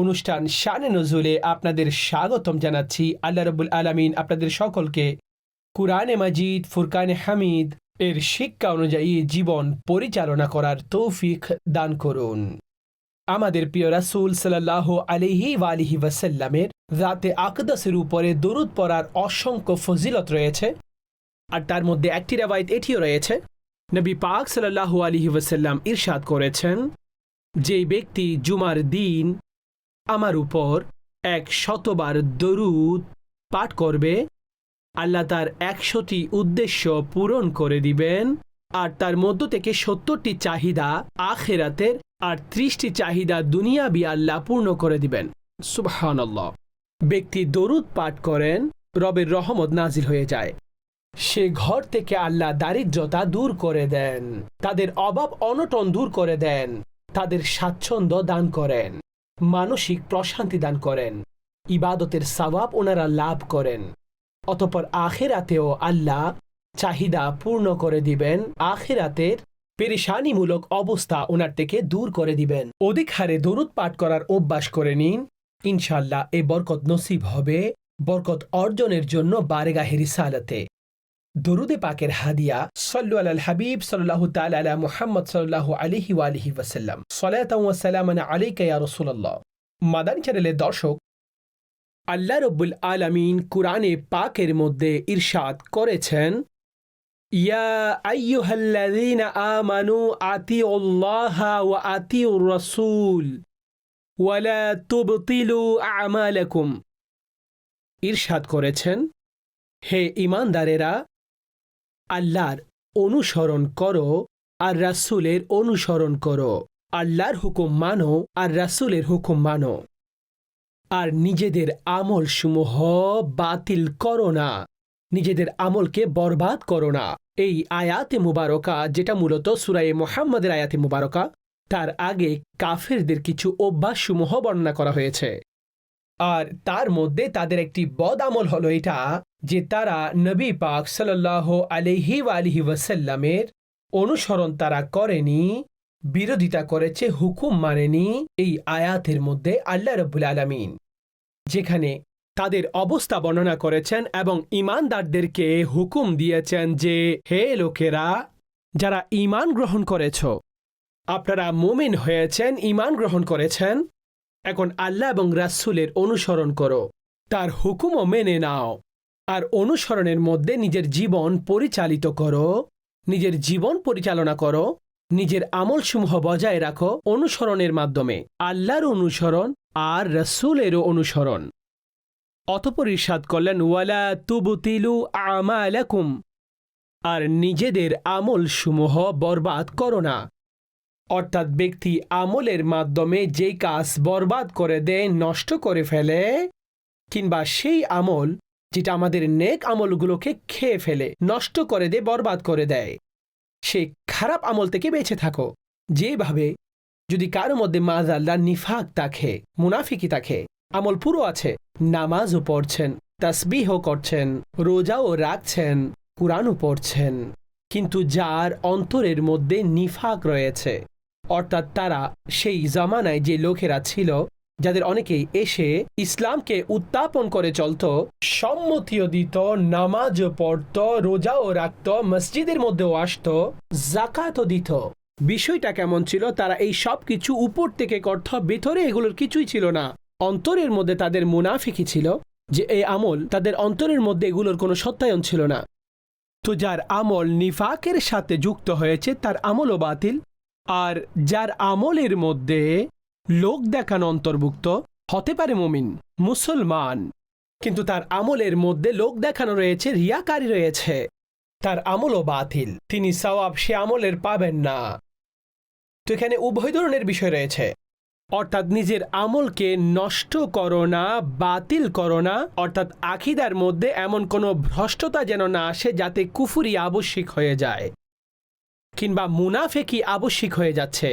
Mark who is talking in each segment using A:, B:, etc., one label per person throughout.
A: অনুষ্ঠান শানে নজুলে আপনাদের স্বাগতম জানাচ্ছি আল্লাহ রবুল আলমিন আপনাদের সকলকে। কুরআনে মাজিদ, ফুরকানে হামিদ এর শিক্ষা অনুযায়ী জীবন পরিচালনা করার তৌফিক দান করুন। আমাদের প্রিয় রাসূল সাল্লাহ আলিহি ওয়ালিহি ওয়াসাল্লামের রাতে আকদাসের উপরে দরুদ পড়ার অসংখ্য ফজিলত রয়েছে। আর তার মধ্যে একটি রেওয়ায়ত এটিও রয়েছে। নবী পাক সাল্লাহ আলিহি ওয়াসাল্লাম ইরশাদ করেছেন যে ব্যক্তি জুমার দিন আমার উপর এক শতবার দরুদ পাঠ করবে, আল্লাহ তার একশোটি উদ্দেশ্য পূরণ করে দিবেন, আর তার মধ্য থেকে সত্তরটি চাহিদা আখেরাতের আর ত্রিশটি চাহিদা দুনিয়াবি আল্লাহ পূর্ণ করে দিবেন। সুবহানাল্লাহ। ব্যক্তি দরুদ পাঠ করেন, রবের রহমত নাজিল হয়ে যায়। সে ঘর থেকে আল্লাহ দারিদ্রতা দূর করে দেন, তাদের অভাব অনটন দূর করে দেন, তাদের স্বাচ্ছন্দ্য দান করেন। মানসিক প্রশান্তি দান করেন, ইবাদতের সওয়াব ওনারা লাভ করেন। অতপর আখেরাতেও আল্লাহ চাহিদা পূর্ণ করে দিবেন, আখেরাতের পেরেশানিমূলক অবস্থা ওনার থেকে দূর করে দিবেন। অধিক হারে দরুদ পাঠ করার অভ্যাস করে নিন। ইনশাল্লাহ এ বরকত নসিব হবে, বরকত অর্জনের জন্য বারেগাহেরি রিসালাতে। দরুদে পাকের হাদিয়া সল্লু আল হাবিব সাল্লাহ তাল আলা মুহাম্মদ সাল্লাহ আলিহি ওয়ালিহি ওয়াসাল্লাম। সলাতাম ওয়াসালামান আলাইকা ইয়া রাসূলুল্লাহ। মাদানী চ্যানেলের দর্শক, আল্লাহ রব্বুল আলামিন কুরআনে পাকের মধ্যে ইরশাদ করেছেন, ইয়া আমানু আতিউর ওয়ালা তুবতিলু ইরশাদ করেছেন, হে ইমানদারেরা আল্লাহর অনুসরণ করো আর রাসূলের অনুসরণ করো। আল্লাহর হুকুম মানো আর রাসূলের হুকুম মানো। আর নিজেদের আমল সমূহ বাতিল করো না। নিজেদের আমলকে বরবাদ করো না। এই আয়াতে মুবারকা, যেটা মূলত সুরায়ে মোহাম্মদের আয়াতে মুবারকা, তার আগে কাফেরদের কিছু অভ্যাসসমূহ বর্ণনা করা হয়েছে। আর তার মধ্যে তাদের একটি বদ আমল হলো এটা যে তারা নবী পাক সাল্লাহ আলহি আলহি ওয়াসাল্লামের অনুসরণ তারা করেনি, বিরোধিতা করেছে, হুকুম মানেনি এই আয়াতের মধ্যে আল্লাহ রব্বুল আলমিন। যেখানে তাদের অবস্থা বর্ণনা করেছেন এবং ইমানদারদেরকে হুকুম দিয়েছেন যে, হে লোকেরা, যারা ইমান গ্রহণ করেছ, আপনারা মুমিন হয়েছেন ইমান গ্রহণ করেছেন এখন আল্লাহ এবং রাসূলের অনুসরণ করো। তার হুকুমও মেনে নাও। আর অনুসরণের মধ্যে নিজের জীবন পরিচালিত করো। নিজের জীবন পরিচালনা করো। নিজের আমলসমূহ বজায় রাখো অনুসরণের মাধ্যমে। আল্লাহর অনুসরণ আর রসুলেরও অনুসরণ। অতপর ইরশাদ করলেন, ওয়ালা তুবতিলু আমালাকুম। আর নিজেদের আমলসমূহ বরবাদ করো না। অর্থাৎ ব্যক্তি আমলের মাধ্যমে যেই কাজ বরবাদ করে দেয়, নষ্ট করে ফেলে, কিংবা সেই আমল যেটা আমাদের নেক আমলগুলোকে খেয়ে ফেলে, নষ্ট করে দেয়, বরবাদ করে দেয়, সে খারাপ আমল থেকে বেঁচে থাকো। যেভাবে যদি কারও মধ্যে মাজ আল্লাহ নিফাক তাকে মুনাফিকি তাকে আমল পুরো আছে, নামাজও পড়ছেন, তাসবিহও করছেন, রোজাও রাখছেন, কুরআনও পড়ছেন, কিন্তু যার অন্তরের মধ্যে নিফাক রয়েছে অর্থাৎ তারা সেই জামানায় যে লোকেরা ছিল, যাদের অনেকেই এসে ইসলামকে উত্থাপন করে চলত, সম্মতিও দিত নামাজও পড়ত, রোজাও রাখত, মসজিদের মধ্যেও আসত জাকাতও দিত। বিষয়টা কেমন ছিল? তারা এই সব কিছু উপর থেকে করত, ভেতরে এগুলোর কিছুই ছিল না। অন্তরের মধ্যে তাদের মুনাফিকি ছিল, যে এই আমল তাদের অন্তরের মধ্যে এগুলোর কোনো সত্যায়ন ছিল না। তো যার আমল নিফাকের সাথে যুক্ত হয়েছে, তার আমলও বাতিল আর যার আমলের মধ্যে লোক দেখানো অন্তর্ভুক্ত হতে পারে মমিন, মুসলমান। কিন্তু তার আমলের মধ্যে লোক দেখানো রয়েছে, রিয়াকারী রয়েছে। তার আমলও বাতিল। তিনি সওয়াব সে আমলের পাবেন না। তো এখানে উভয় ধরনের বিষয় রয়েছে। অর্থাৎ নিজের আমলকে নষ্ট করো না, বাতিল করো না। অর্থাৎ আখিদার মধ্যে এমন কোনো ভ্রষ্টতা যেন না আসে যাতে কুফুরি আবশ্যিক হয়ে যায়। কিংবা মুনাফেকি আবশ্যিক হয়ে যাচ্ছে।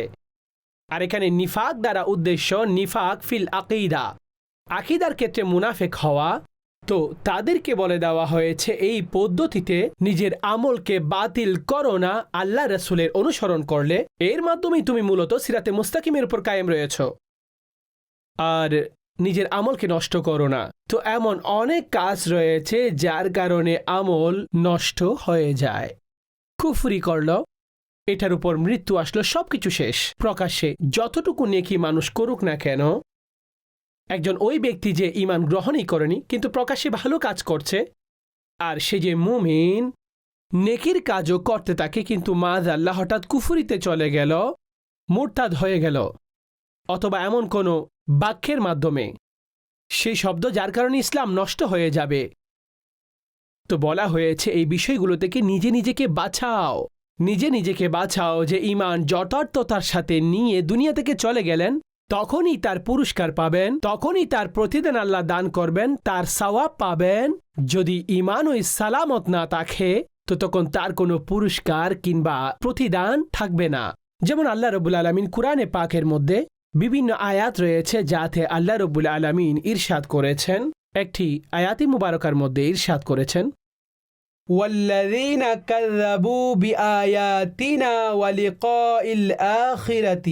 A: আর এখানে নিফাক দ্বারা উদ্দেশ্য নিফাক ফিল আকিদা। আকিদার ক্ষেত্রে মুনাফেক হওয়া, তো তাদেরকে বলে দেওয়া হয়েছে এই পদ্ধতিতে নিজের আমলকে বাতিল করো না, আল্লাহ রসুলের অনুসরণ করলে। এর মাধ্যমেই তুমি মূলত সিরাতে মুস্তাকিমের উপর কায়েম রয়েছ। আর নিজের আমলকে নষ্ট করো না। তো এমন অনেক কাজ রয়েছে যার কারণে আমল নষ্ট হয়ে যায়। কুফরি করল এটার উপর মৃত্যু আসলো, সবকিছু শেষ। প্রকাশ্যে যতটুকু নেকি মানুষ করুক না কেন, একজন ওই ব্যক্তি যে ইমান গ্রহণই করেনি, কিন্তু প্রকাশ্যে ভালো কাজ করছে, আর সে যে মুমিন, নেকির কাজও করতে থাকে কিন্তু মাজ আল্লাহ হঠাৎ কুফুরিতে চলে গেল, মুরতাদ হয়ে গেল, অথবা এমন কোনো বাক্যের মাধ্যমে। সেই শব্দ যার কারণে ইসলাম নষ্ট হয়ে যাবে। তো বলা হয়েছে এই বিষয়গুলো থেকে নিজে নিজেকে বাঁচাও। নিজে নিজেকে বাঁচাও যে ইমান যথার্থতার সাথে নিয়ে দুনিয়া থেকে চলে গেলেন, তখনই তার পুরস্কার পাবেন, তখনই তার প্রতিদান আল্লাহ দান করবেন, তার সওয়াব পাবেন। যদি ইমান ওই সালামত না থাকে, তো তখন তার কোনো পুরস্কার কিংবা প্রতিদান থাকবে না। যেমন আল্লাহ রবুল আলমিন কুরআনে পাকের মধ্যে বিভিন্ন আয়াত রয়েছে যাতে আল্লাহ রবুল আলমিন ইরশাদ করেছেন। একটি আয়াতি মুবারকার মধ্যে ইরশাদ করেছেন والذين كذبوا بآياتنا ولقاء الآخرة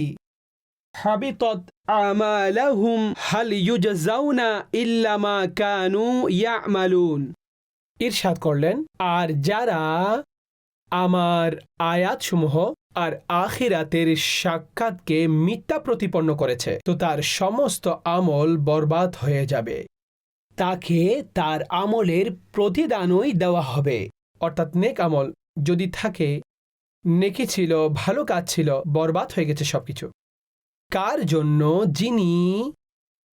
A: حبطت أعمالهم هل يجزون إلا ما كانوا يعملون ইরশাদ করলেন আর যারা আমার আয়াতসমূহ আর আখিরাতের সাক্ষাৎকে মিথ্যা প্রতিপন্ন করেছে তো তার সমস্ত আমল বরবাদ হয়ে যাবে তাকে তার আমলের প্রতিদানই দেওয়া হবে। অর্থাৎ নেক আমল যদি থাকে, নেকি ছিল, ভালো কাজ ছিল, বরবাদ হয়ে গেছে সবকিছু। কার জন্য? যিনি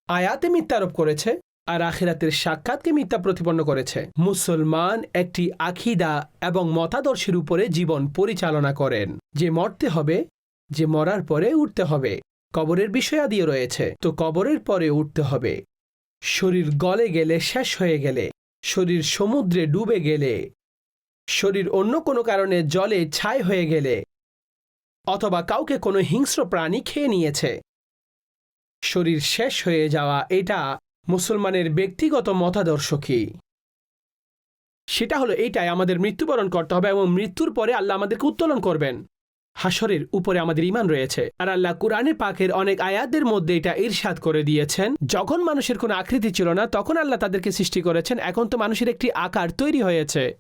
A: আয়াতে মিথ্যারোপ করেছে আর আখিরাতের সাক্ষাৎকে মিথ্যা প্রতিপন্ন করেছে। মুসলমান একটি আখিদা এবং মতাদর্শের উপরে জীবন পরিচালনা করেন। যে মরতে হবে, যে মরার পরে উঠতে হবে। কবরের বিষয়াদিও রয়েছে। তো কবরের পরে উঠতে হবে। শরীর গলে গেলে শেষ হয়ে গেলে, শরীর সমুদ্রে ডুবে গেলে, শরীর অন্য কোনো কারণে জলে ছাই হয়ে গেলে, অথবা কাউকে কোনো হিংস্র প্রাণী খেয়ে নিয়েছে। শরীর শেষ হয়ে যাওয়া এটা মুসলমানের ব্যক্তিগত মতাদর্শ কি? সেটা হলো এইটাই, আমাদের মৃত্যুবরণ করতে হবে এবং মৃত্যুর পরে আল্লাহ আমাদেরকে উত্তোলন করবেন। হাসরের উপরে আমাদের ইমান রয়েছে। আর আল্লাহ কুরআনে পাকের অনেক আয়াতদের মধ্যে এটা ইরশাদ করে দিয়েছেন। যখন মানুষের কোনো আকৃতি ছিল না, তখন আল্লাহ তাদেরকে সৃষ্টি করেছেন। এখন তো মানুষের একটি আকার তৈরি হয়েছে।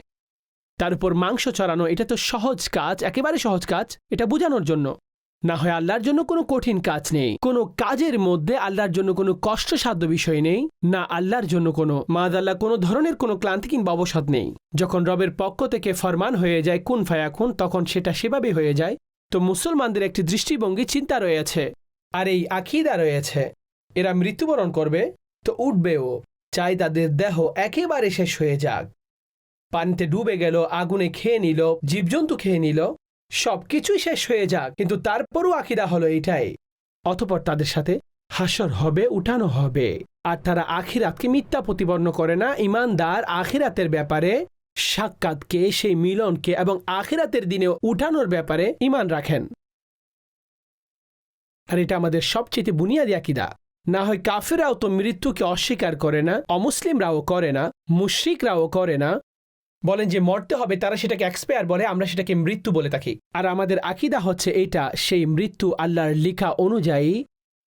A: তার উপর মাংস চড়ানো এটা তো সহজ কাজ, একেবারে সহজ কাজ, এটা বোঝানোর জন্য। না হয় আল্লাহর জন্য কোনো কঠিন কাজ নেই। কোনো কাজের মধ্যে আল্লাহর জন্য কোনো কষ্টসাধ্য বিষয় নেই, না আল্লাহর জন্য কোনো। মাদ আল্লাহ কোনো ধরনের কোনো ক্লান্তি কিংবা অবসাদ নেই। যখন রবের পক্ষ থেকে ফরমান হয়ে যায়, কুন ফায়াকুন, তখন সেটা সেভাবে হয়ে যায়। তো মুসলমানদের একটি দৃষ্টিভঙ্গি, চিন্তা রয়েছে। আর এই আখিদা রয়েছে। এরা মৃত্যুবরণ করবে, তো উঠবেও। চাই তাদের দেহ একেবারে শেষ হয়ে যাক। পানিতে ডুবে গেল, আগুনে খেয়ে নিল, জীবজন্তু খেয়ে নিল সব কিছুই শেষ হয়ে যাক, কিন্তু তারপরও আকিদা হলো এটাই অতপর তাদের সাথে হাসর হবে, উঠানো হবে। আর তারা আখিরাতকে মিথ্যা প্রতিপন্ন করে না। ইমানদার আখিরাতের ব্যাপারে সাক্ষাৎকে, সেই মিলনকে এবং আখিরাতের দিনে উঠানোর ব্যাপারে ইমান রাখেন। আর এটা আমাদের সবচেয়ে বুনিয়াদি আকিদা। না হয় কাফেরাও তো মৃত্যুকে অস্বীকার করে না, অমুসলিমরাও করে না, মুশ্রিকরাও করে না বলেন যে মরতে হবে, তারা সেটাকে এক্সপায়ার বলে, আমরা সেটাকে মৃত্যু বলে থাকি। আর আমাদের আকিদা হচ্ছে এটা সেই মৃত্যু আল্লাহর লিখা অনুযায়ী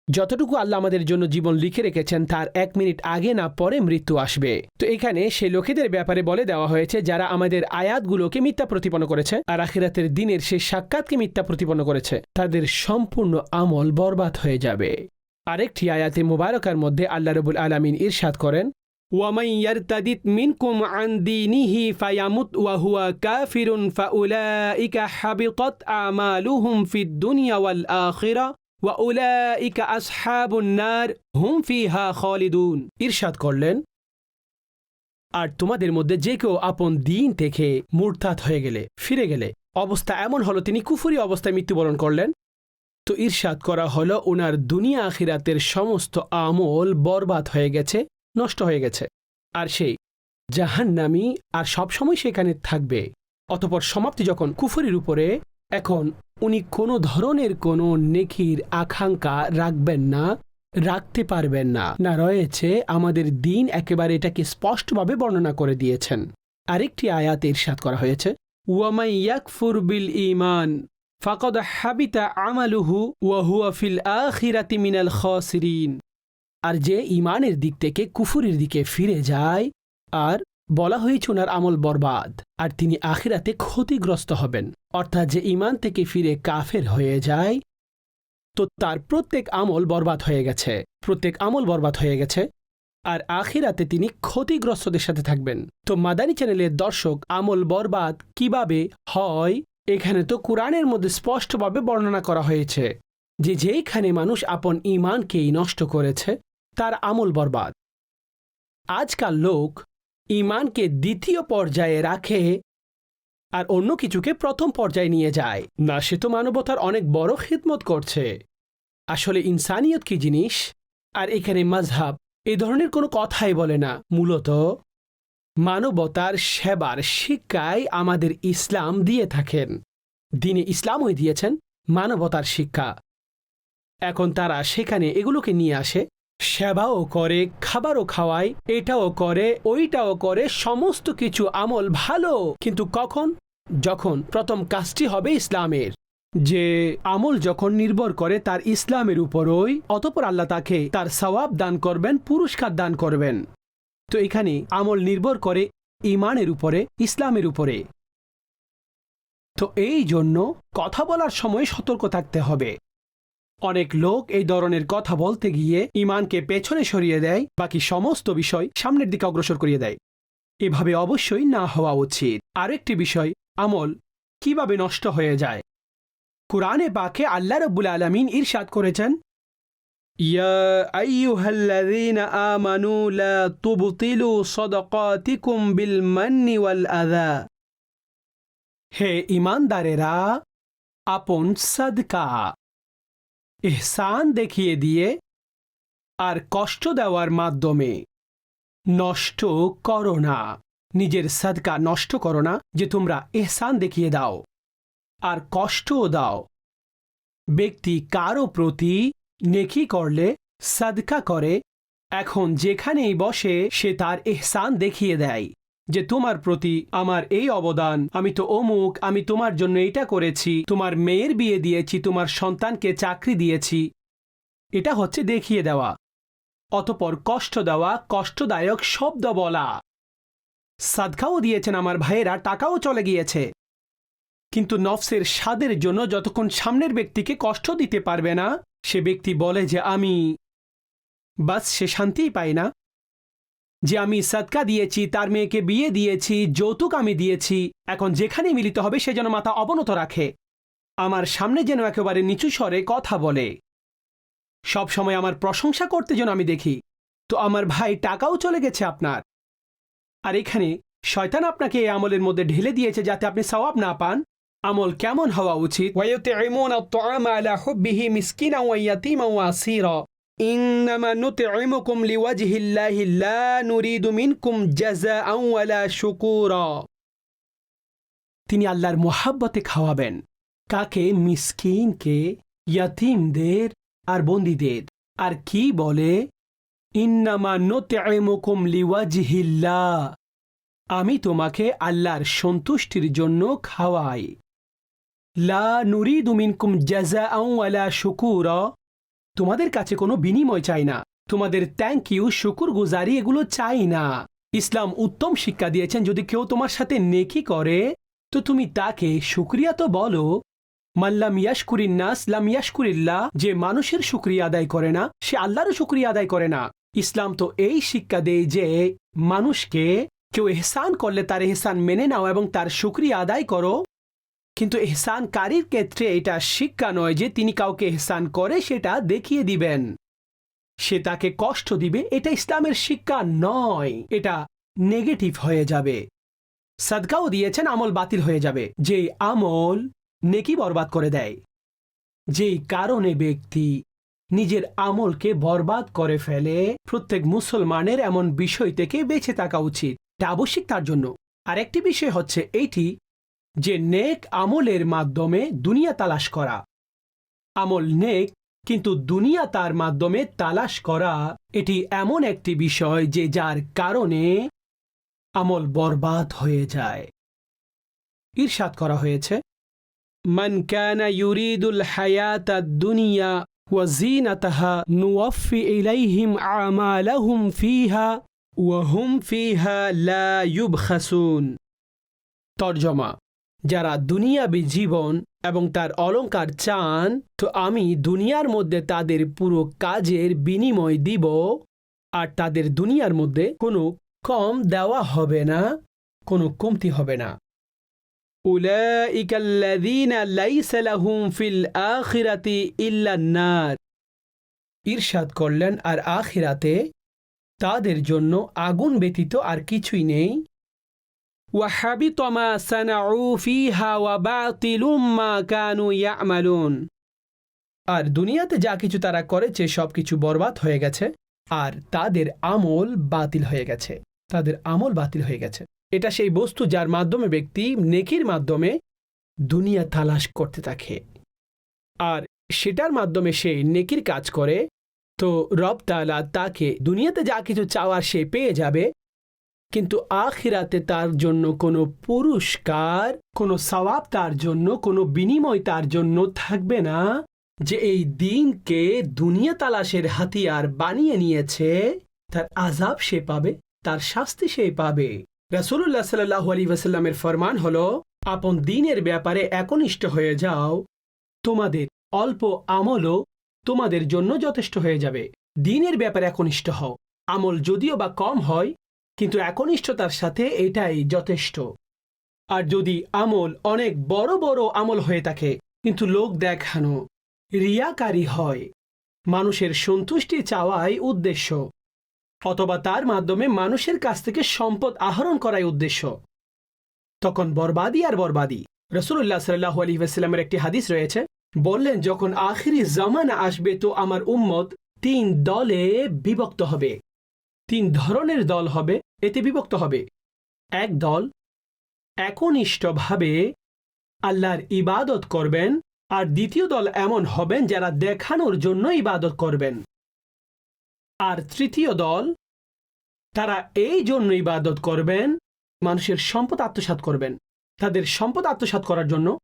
A: যতটুকু আল্লাহ আমাদের জন্য জীবন লিখে রেখেছেন, তার এক মিনিট আগে না পরে মৃত্যু আসবে। তো এখানে সেই লোকেদের ব্যাপারে বলে দেওয়া হয়েছে, যারা আমাদের আয়াতগুলোকে মিথ্যা প্রতিপন্ন করেছে, আর আখিরাতের দিনের সেই সাক্ষাৎকে মিথ্যা প্রতিপন্ন করেছে, তাদের সম্পূর্ণ আমল বরবাদ হয়ে যাবে। আরেকটি আয়াতে মুবারকার মধ্যে আল্লাহ রবুল আলমিন ইরশাদ করেন ওয়ামাই মিনকুম আন দীনিহি ফায়ামুত ওয়া হুয়া কাফিরুন ফাউলাইকা হাবিতাত আমালুহুম ফিদ দুনিয়া ওয়াল আখিরা ওয়া উলাইকা আসহাবুন নার হুম ইরশাদ করলেন, আর তোমাদের মধ্যে যে কেউ আপন দিন থেকে মূর্তাত হয়ে গেলে, ফিরে গেলে অবস্থা এমন হলো, তিনি কুফুরি অবস্থায় মৃত্যুবরণ করলেন। তো ইরশাদ করা হলো ওনার দুনিয়া আখিরাতের সমস্ত আমল বরবাদ হয়ে গেছে। নষ্ট হয়ে গেছে। আর সেই জাহান্নামি আর সবসময় সেখানে থাকবে। অতপর সমাপ্তি যখন কুফরির উপরে, এখন উনি কোনো ধরনের কোনো নেকির আকাঙ্ক্ষা রাখবেন না, রাখতে পারবেন না। না রয়েছে, আমাদের দিন একেবারে এটাকে স্পষ্টভাবে বর্ণনা করে দিয়েছেন। আরেকটি আয়াত ইরশাদ করা হয়েছে, ওয়ামাই ইয়াকফুর বিল ইমান ফাকদ হাবিতা আমালুহু ওয়াহুয়া ফিল আখিরাতি মিনাল খাসিরিন। আর যে ইমানের দিক থেকে কুফুরের দিকে ফিরে যায়, আর বলা হয়েছে ওনার আমল বরবাদ, আর তিনি আখিরাতে ক্ষতিগ্রস্ত হবেন। অর্থাৎ যে ইমান থেকে ফিরে কাফের হয়ে যায়, তো তার প্রত্যেক আমল বরবাদ হয়ে গেছে। প্রত্যেক আমল বরবাদ হয়ে গেছে, আর আখিরাতে তিনি ক্ষতিগ্রস্তদের সাথে থাকবেন। তো মাদানী চ্যানেলের দর্শক, আমল বরবাদ কীভাবে হয়, এখানে তো কোরআনের মধ্যে স্পষ্টভাবে বর্ণনা করা হয়েছে যে যেইখানে মানুষ আপন ইমানকেই নষ্ট করেছে তার আমল বরবাদ। আজকাল লোক ইমানকে দ্বিতীয় পর্যায়ে রাখে আর অন্য কিছুকে প্রথম পর্যায়ে নিয়ে যায়। না, সে তো মানবতার অনেক বড় খিদমত করছে। আসলে ইনসানিয়ত কি জিনিস? আর এখানে মাঝহাব এ ধরনের কোনো কথাই বলে না। মূলত মানবতার সেবার শিক্ষায় আমাদের ইসলাম দিয়ে থাকেন। দিনে ইসলামই দিয়েছেন মানবতার শিক্ষা। এখন তারা সেখানে এগুলোকে নিয়ে আসে সেবাও করে, খাবারও খাওয়ায়, এটাও করে, ওইটাও করে, সমস্ত কিছু আমল ভালো। কিন্তু কখন? যখন প্রথম কাজটি হবে ইসলামের। যে আমল যখন নির্ভর করে তার ইসলামের উপরই, অতপর আল্লাহ তাকে তার সওয়াব দান করবেন, পুরস্কার দান করবেন। তো এখানে আমল নির্ভর করে ইমানের উপরে, ইসলামের উপরে। তো এই জন্য কথা বলার সময় সতর্ক থাকতে হবে। অনেক লোক এই ধরনের কথা বলতে গিয়ে ইমানকে পেছনে সরিয়ে দেয়, বাকি সমস্ত বিষয় সামনের দিকে অগ্রসর করিয়ে দেয়। এভাবে অবশ্যই না হওয়া উচিত। আরেকটি বিষয়, আমল কীভাবে নষ্ট হয়ে যায়? কুরআনে পাকে আল্লাহ রব্বুল আলমিন ইরশাদ করেছেন, ইয়া আমানু হে ইমানদারেরা, আপন সাদকা। এহসান দেখিয়ে দিয়ে আর কষ্ট দেওয়ার মাধ্যমে নষ্ট করো না। নিজের সাদকা নষ্ট করো না যে তোমরা এহসান দেখিয়ে দাও। আর কষ্টও দাও। ব্যক্তি কারও প্রতি নেকি করলে, সাদকা করে, এখন যেখানেই বসে সে তার এহসান দেখিয়ে দেয়। যে তোমার প্রতি আমার এই অবদান, আমি তো অমুক, আমি তোমার জন্য এটা করেছি, তোমার মেয়ের বিয়ে দিয়েছি, তোমার সন্তানকে চাকরি দিয়েছি। এটা হচ্ছে দেখিয়ে দেওয়া। অতপর কষ্ট দেওয়া, কষ্টদায়ক শব্দ বলা। সাদকাও দিয়েছেন আমার ভাইয়েরা, টাকাও চলে গিয়েছে। কিন্তু নফসের স্বাদের জন্য যতক্ষণ সামনের ব্যক্তিকে কষ্ট দিতে পারবে না, সে ব্যক্তি বলে যে, আমি। বাস, সে শান্তিই পায় না। যে আমি সৎকা দিয়েছি, তার মেয়েকে বিয়ে দিয়েছি, যৌতুক আমি দিয়েছি। এখন যেখানে মিলিত হবে, সে যেন মাথা অবনত রাখে। আমার সামনে যেন একেবারে নিচু স্বরে কথা বলে। সব সময় আমার প্রশংসা করতে যেন আমি দেখি, তো আমার ভাই টাকাও চলে গেছে আপনার। আর এখানে, শয়তান আপনাকে এই আমলের মধ্যে ঢেলে দিয়েছে যাতে আপনি সওয়াব না পান। আমল কেমন হওয়া উচিত? লা তিনি আল্লাহর মোহাব্বতে খাওয়াবেন। কাকে? মিসকিনকে, ইয়াতিমদের আর বন্দীদের। আর কি বলে? ইন্নামা আমি তোমাকে আল্লাহর সন্তুষ্টির জন্য খাওয়াই। লা নুরিদু মিনকুম জাজা আলা শুকুরা। তোমাদের কাছে কোনো বিনিময় চাই না। তোমাদের থ্যাংক ইউ শুকুর গুজারি এগুলো চাই না। ইসলাম উত্তম শিক্ষা দিয়েছেন, যদি কেউ তোমার সাথে নেকি করে, তো তুমি তাকে শুক্রিয়া তো বলো। মাল্লাম ইয়াশকুরিন নাস, লাম ইয়াশকুরিল্লাহ, যে মানুষের শুক্রিয়া আদায় করে না, সে আল্লাহরও শুক্রিয়া আদায় করে না। ইসলাম তো এই শিক্ষা দেয় যে, মানুষকে কেউ এহসান করলে তার এহসান মেনে নাও এবং তার শুক্রিয়া আদায় করো। কিন্তু এহসানকারীর ক্ষেত্রে এটা শিক্ষা নয় যে তিনি কাউকে এহসান করে সেটা দেখিয়ে দিবেন। সে তাকে কষ্ট দিবে, এটা ইসলামের শিক্ষা নয়। এটা নেগেটিভ হয়ে যাবে। সাদকাও দিয়েছেন, আমল বাতিল হয়ে যাবে। যে আমল নেকি বরবাদ করে দেয়। যেই কারণে ব্যক্তি নিজের আমলকে বরবাদ করে ফেলে, প্রত্যেক মুসলমানের এমন বিষয় থেকে বেঁচে থাকা উচিত। এটা আবশ্যিক তার জন্য। আরেকটি বিষয় হচ্ছে, এইটি যে নেক আমলের মাধ্যমে দুনিয়া তালাশ করা। আমল নেক, কিন্তু দুনিয়া তার মাধ্যমে তালাশ করা, এটি এমন একটি বিষয় যে যার কারণে আমল বরবাদ হয়ে যায়। ইরশাদ করা হয়েছে, মান কানা ইউরিদুল হায়াত দুনিয়া ওয়াজিনাতাহা নুওয়াফি ইলাইহিম আমালাহুম ফিহা ওয়াহুম ফিহা লা ইউবখাসুন। তর্জমা যারা দুনিয়াবি জীবন এবং তার অলঙ্কার চান, তো আমি দুনিয়ার মধ্যে তাদের পুরো কাজের বিনিময় দিব, আর তাদের দুনিয়ার মধ্যে কোনো কম দেওয়া হবে না, কোনো কমতি হবে না। ইরশাদ করলেন, আর আখিরাতে তাদের জন্য আগুন ব্যতীত আর কিছুই নেই। وحبط ما صنعوا فيها وباطل ما كانوا يعملون আর দুনিয়াতে যা কিছু তারা করেছে সবকিছু বরবাদ হয়ে গেছে আর তাদের আমল বাতিল হয়ে গেছে তাদের আমল বাতিল হয়ে গেছে এটা সেই বস্তু যার মাধ্যমে ব্যক্তি নেকির মাধ্যমে দুনিয়া তালাশ করতে থাকে আর সেটার মাধ্যমে সে নেকির কাজ করে তো রব তালা তাকে দুনিয়াতে যা কিছু চাওয়ার সে পেয়ে যাবে কিন্তু আখিরাতে তার জন্য কোনো পুরস্কার, কোনো সওয়াব তার জন্য, কোনো বিনিময় তার জন্য থাকবে না যে এই দিনকে দুনিয়া তালাশের হাতিয়ার বানিয়ে নিয়েছে। তার আজাব সে পাবে, তার শাস্তি সে পাবে। রাসুল্লাহ সাল্লাহ আলী ওয়াসাল্লামের ফরমান হল, আপন দিনের ব্যাপারে একনিষ্ঠ হয়ে যাও। তোমাদের অল্প আমলও তোমাদের জন্য যথেষ্ট হয়ে যাবে। দিনের ব্যাপারে একনিষ্ঠ হও। আমল যদিও বা কম হয় কিন্তু একনিষ্ঠতার সাথে এটাই যথেষ্ট। আর যদি আমল অনেক বড় বড় আমল হয়ে থাকে, কিন্তু লোক দেখানো, রিয়াকারী হয়, মানুষের সন্তুষ্টি চাওয়াই উদ্দেশ্য, অথবা তার মাধ্যমে মানুষের কাছ থেকে সম্পদ আহরণ করাই উদ্দেশ্য, তখন বরবাদি আর বরবাদি। রসুল্লাহ সাল্লাহ আলী ওয়াসাল্লামের একটি হাদিস রয়েছে, বললেন, যখন আখিরি জামানা আসবে, তো আমার উম্মত তিন দলে বিভক্ত হবে, তিন ধরনের দল হবে এতে বিভক্ত হবে। এক দল একনিষ্ঠভাবে আল্লাহর ইবাদত করবেন আর দ্বিতীয় দল এমন হবেন যারা দেখানোর জন্য ইবাদত করবেন। আর তৃতীয় দল তারা এই জন্য ইবাদত করবেন, মানুষের সম্পদ আত্মসাৎ করবেন। তাদের সম্পদ আত্মসাৎ করার জন্য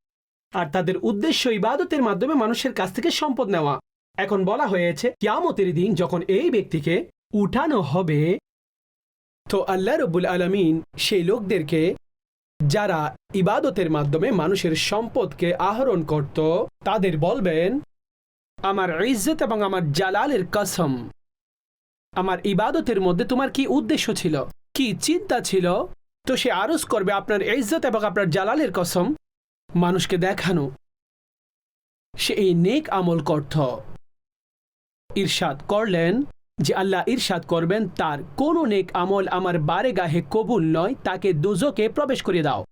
A: আর তাদের উদ্দেশ্য ইবাদতের মাধ্যমে মানুষের কাছ থেকে সম্পদ নেওয়া। এখন বলা হয়েছে, কিয়ামতের দিন যখন এই ব্যক্তিকে উঠানো হবে তো আল্লাহ রব্বুল আলমিন সেই লোকদেরকে, যারা ইবাদতের মাধ্যমে মানুষের সম্পদকে আহরণ করত, তাদের বলবেন, আমার ইজ্জত এবং আমার জালালের কসম, আমার ইবাদতের মধ্যে তোমার কি উদ্দেশ্য ছিল? কি চিন্তা ছিল? তো সে আরজ করবে আপনার ইজ্জত এবং আপনার জালালের কসম, মানুষকে দেখানো। সে এই নেক আমল করত। ইরশাদ করলেন যে আল্লাহ ইরশাদ করবেন, তার কোনো নেক আমল আমার বারে গাহে কবুল নয়, তাকে দুজকে প্রবেশ করিয়ে দাও।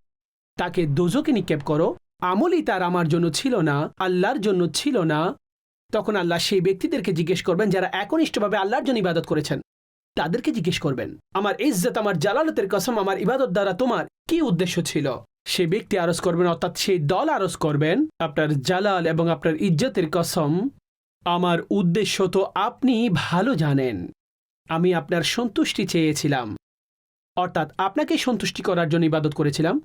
A: তাকে দুজকে নিক্ষেপ করো। আমলই তার আমার জন্য ছিল না, আল্লাহর জন্য ছিল না। তখন আল্লাহ সেই ব্যক্তিদেরকে জিজ্ঞেস করবেন, যারা একনিষ্ঠভাবে আল্লাহর জন্য ইবাদত করেছেন, তাদেরকে জিজ্ঞেস করবেন, আমার ইজ্জত, আমার জালালতের কসম, আমার ইবাদত দ্বারা তোমার কি উদ্দেশ্য ছিল? সে ব্যক্তি আরজ করবেন, অর্থাৎ সেই দল আরজ করবেন, আপনার জালাল এবং আপনার ইজ্জতের কসম আমার উদ্দেশ্য তো আপনি ভালো জানেন। আমি আপনার সন্তুষ্টি চেয়েছিলাম। অর্থাৎ আপনাকে সন্তুষ্টি করার জন্য ইবাদত করেছিলাম।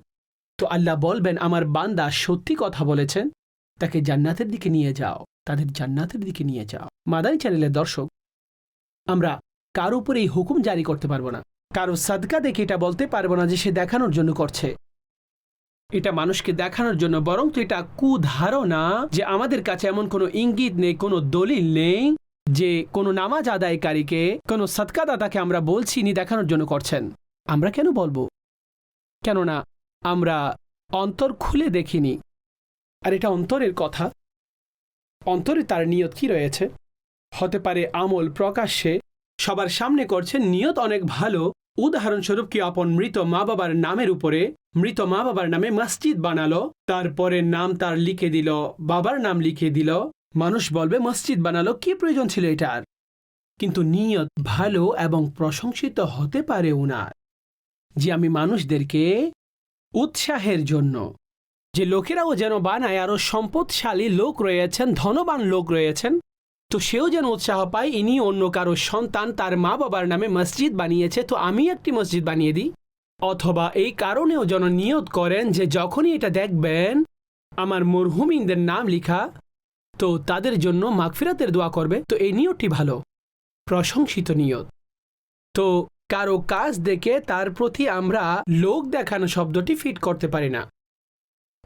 A: তো আল্লাহ বলবেন, আমার বান্দা সত্যি কথা বলেছেন, তাকে জান্নাতের দিকে নিয়ে যাও, তাদের জান্নাতের দিকে নিয়ে যাও। মাদানী চ্যানেলের দর্শক, আমরা কার উপর এই হুকুম জারি করতে পারব না। কারও সাদকা দেখে এটা বলতে পারব না যে সে দেখানোর জন্য করছে। এটা মানুষকে দেখানোর জন্য, বরং তো এটা কুধারণা যে আমাদের কাছে এমন কোনো ইঙ্গিত নেই, কোনো দলিল নেই যে কোনো নামাজ আদায়কারীকে, কোনো সৎকাদাতাকে আমরা বলছি নি দেখানোর জন্য করছেন। আমরা কেন বলব? কেননা আমরা অন্তর খুলে দেখিনি। আর এটা অন্তরের কথা। অন্তরে তার নিয়ত কি রয়েছে? হতে পারে আমল প্রকাশ্যে, সবার সামনে করছেন, নিয়ত অনেক ভালো উদাহরণস্বরূপ কি আপন মৃত মা বাবার নামের উপরে মৃত মা বাবার নামে মসজিদ বানালো, তারপরে নাম তার লিখে দিল, বাবার নাম লিখে দিল। মানুষ বলবে, মসজিদ বানালো, কি প্রয়োজন ছিল এটার? কিন্তু নিয়ত ভালো এবং প্রশংসিত হতে পারে উনার। যে আমি মানুষদেরকে উৎসাহের জন্য, যে লোকেরাও যেন বানায় আরও সম্পদশালী লোক রয়েছেন, ধনবান লোক রয়েছেন তো সেও যেন উৎসাহ পায় ইনি অন্য কারও সন্তান, তার মা বাবার নামে মসজিদ বানিয়েছে, তো আমি একটি মসজিদ বানিয়ে দিই। অথবা এই কারণেও যেন নিয়ত করেন যে যখনই এটা দেখবেন, আমার মরহুমিনদের নাম লিখা, তো তাদের জন্য মাগফিরাতের দোয়া করবে, তো এই নিয়তটি ভালো। প্রশংসিত নিয়ত। তো কারও কাজ দেখে তার প্রতি আমরা লোক দেখানো শব্দটি ফিট করতে পারি না।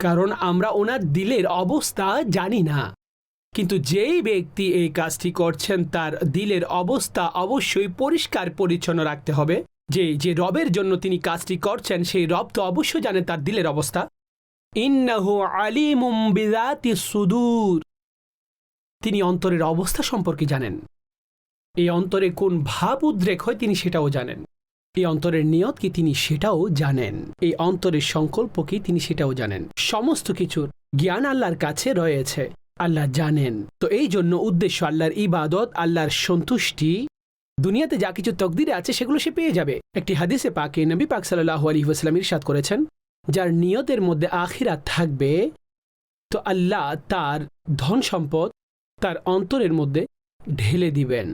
A: কারণ আমরা ওনার দিলের অবস্থা জানি না। কিন্তু যেই ব্যক্তি এই কাজটি করছেন, তার দিলের অবস্থা অবশ্যই পরিষ্কার পরিচ্ছন্ন রাখতে হবে। যে যে রবের জন্য তিনি কাজটি করছেন, সেই রব তো অবশ্যই জানে তার দিলের অবস্থা। ইন্নাহু আলিমুম সুদূর। তিনি অন্তরের অবস্থা সম্পর্কে জানেন। এই অন্তরে কোন ভাব উদ্রেক হয় তিনি সেটাও জানেন। এই অন্তরের নিয়ত কি তিনি সেটাও জানেন। এই অন্তরের সংকল্প কি তিনি সেটাও জানেন। সমস্ত কিছুর জ্ঞান আল্লাহর কাছে রয়েছে। আল্লাহ জানেন। তো এই জন্য উদ্দেশ্য আল্লাহর ইবাদত, আল্লাহর সন্তুষ্টি। দুনিয়াতে যা কিছু তকদিরে আছে সেগুলো সে পেয়ে যাবে। একটি হাদিসে পাকে নবী পাক সাল্লাহ আলী ওয়াসালাম ইরশাদ করেছেন, যার নিয়তের মধ্যে আখিরাত থাকবে, তো আল্লাহ তার ধন সম্পদ তার অন্তরের মধ্যে ঢেলে দিবেন।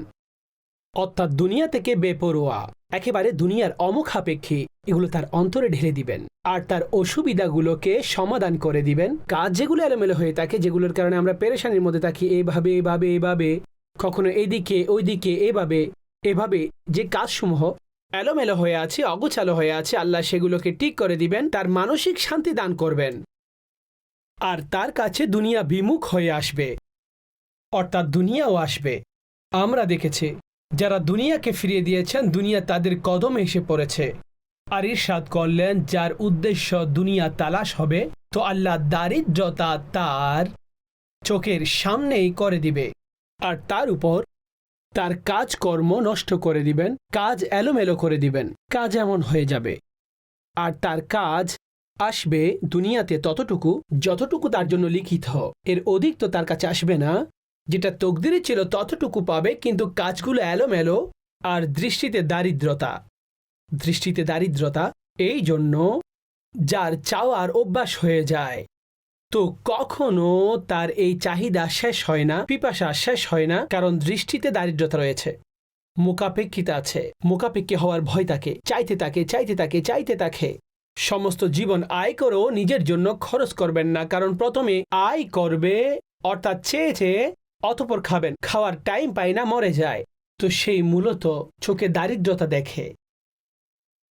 A: অর্থাৎ দুনিয়া থেকে বেপরোয়া। একেবারে দুনিয়ার অমুখাপেক্ষী এগুলো তার অন্তরে ঢেলে দিবেন। আর তার অসুবিধাগুলোকে সমাধান করে দিবেন। কাজ যেগুলো এলোমেলো হয়ে থাকে, যেগুলোর কারণে আমরা পেরেশানির মধ্যে থাকি, এভাবে এভাবে এভাবে, কখনো এদিকে, ওইদিকে, এভাবে এভাবে, যে কাজসমূহ এলোমেলো হয়ে আছে, অগোছালো হয়ে আছে, আল্লাহ সেগুলোকে ঠিক করে দিবেন, তার মানসিক শান্তি দান করবেন। আর তার কাছে দুনিয়া বিমুখ হয়ে আসবে। অর্থাৎ দুনিয়াও আসবে। আমরা দেখেছি যারা দুনিয়াকে ফিরিয়ে দিয়েছেন, দুনিয়া তাদের কদমে এসে পড়েছে। আর ইরশাদ করলেন, যার উদ্দেশ্য দুনিয়া তালাশ হবে, তো আল্লাহ দারিদ্রতা তার চোখের সামনেই করে দিবে। আর তার উপর তার কাজকর্ম নষ্ট করে দিবেন, কাজ এলোমেলো করে দিবেন, কাজ এমন হয়ে যাবে। আর তার কাজ আসবে দুনিয়াতে ততটুকু, যতটুকু তার জন্য লিখিত। এর অধিক তো তার কাছে আসবে না। যেটা তকদিরে ছিল ততটুকু পাবে, কিন্তু কাজগুলো এলোমেলো আর দৃষ্টিতে দারিদ্রতা। দৃষ্টিতে দারিদ্রতা, এই জন্য যার চাওয়ার অভ্যাস হয়ে যায়। তো কখনো তার এই চাহিদা শেষ হয় না, পিপাসা শেষ হয় না, কারণ দৃষ্টিতে দারিদ্রতা রয়েছে। মোকাপেক্ষিতা আছে মোকাপেক্ষী হওয়ার ভয় তাকে, চাইতে তাকে চাইতে তাকে চাইতে তাকে। সমস্ত জীবন আয় করেও নিজের জন্য খরচ করবেন না, কারণ প্রথমে আয় করবে, অর্থাৎ চেয়ে চেয়ে অতপর খাবেন, খাওয়ার টাইম পায় না, মরে যায়। তো সেই মূলত চোখে দারিদ্রতা দেখে।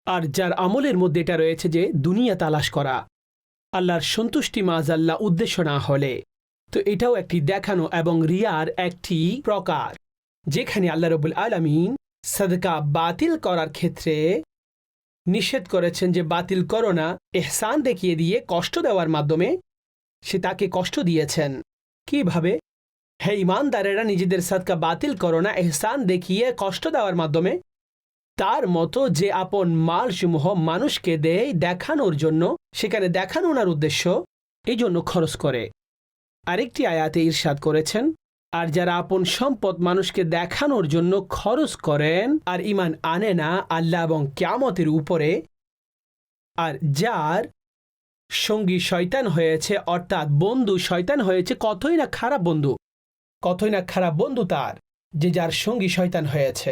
A: আর যার আমলের মধ্যে এটা রয়েছে যে, দুনিয়া তালাশ করা। আল্লাহর সন্তুষ্টি মাজ আল্লাহ উদ্দেশ্য না হলে। তো এটাও একটি দেখানো এবং রিয়ার একটি প্রকার। যেখানে আল্লাহ রবুল আলমিন সদকা বাতিল করার ক্ষেত্রে নিষেধ করেছেন যে, বাতিল করো না, এহসান দেখিয়ে দিয়ে কষ্ট দেওয়ার মাধ্যমে সে তাকে কষ্ট দিয়েছেন। কীভাবে? হে ইমানদারেরা, নিজেদের সদকা বাতিল করো না। এহসান দেখিয়ে কষ্ট দেওয়ার মাধ্যমে তার মতো যে আপন মালসমূহ মানুষকে দেয় দেখানোর জন্য, সেখানে দেখানো ওনার উদ্দেশ্য এই জন্য খরচ করে। আরেকটি আয়াতে ঈর্ষাদ করেছেন, আর যারা আপন সম্পদ মানুষকে দেখানোর জন্য খরচ করেন, আর ইমান আনে না আল্লাহ এবং ক্যামতের উপরে, আর যার সঙ্গী শয়তান হয়েছে, অর্থাৎ বন্ধু শয়তান হয়েছে, কতই না খারাপ বন্ধু কতই না খারাপ বন্ধু তার, যে যার সঙ্গী শয়তান হয়েছে।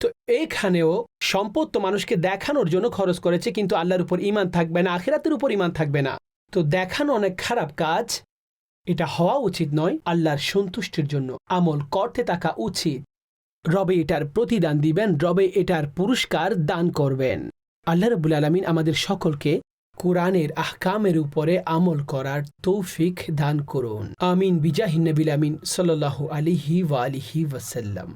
A: তো এইখানেও সম্পদ তো মানুষকে দেখানোর জন্য খরচ করেছে, কিন্তু আল্লাহর উপর ইমান থাকবে না, আখেরাতের উপর ইমান থাকবে না। তো দেখানো অনেক খারাপ কাজ, এটা হওয়া উচিত নয় আল্লাহর সন্তুষ্টির জন্য। আমল করতে থাকা উচিত। রবে এটার প্রতিদান দিবেন, রবে এটার পুরস্কার দান করবেন। আল্লাহ রবুল আলমিন আমাদের সকলকে কোরআনের আহকামের উপরে আমল করার তৌফিক দান করুন। আমিন। বিজাহিন নবিল আমিন। সাল্লাহ আলিহি ওয়ালিহি ওয়াসাল্লাম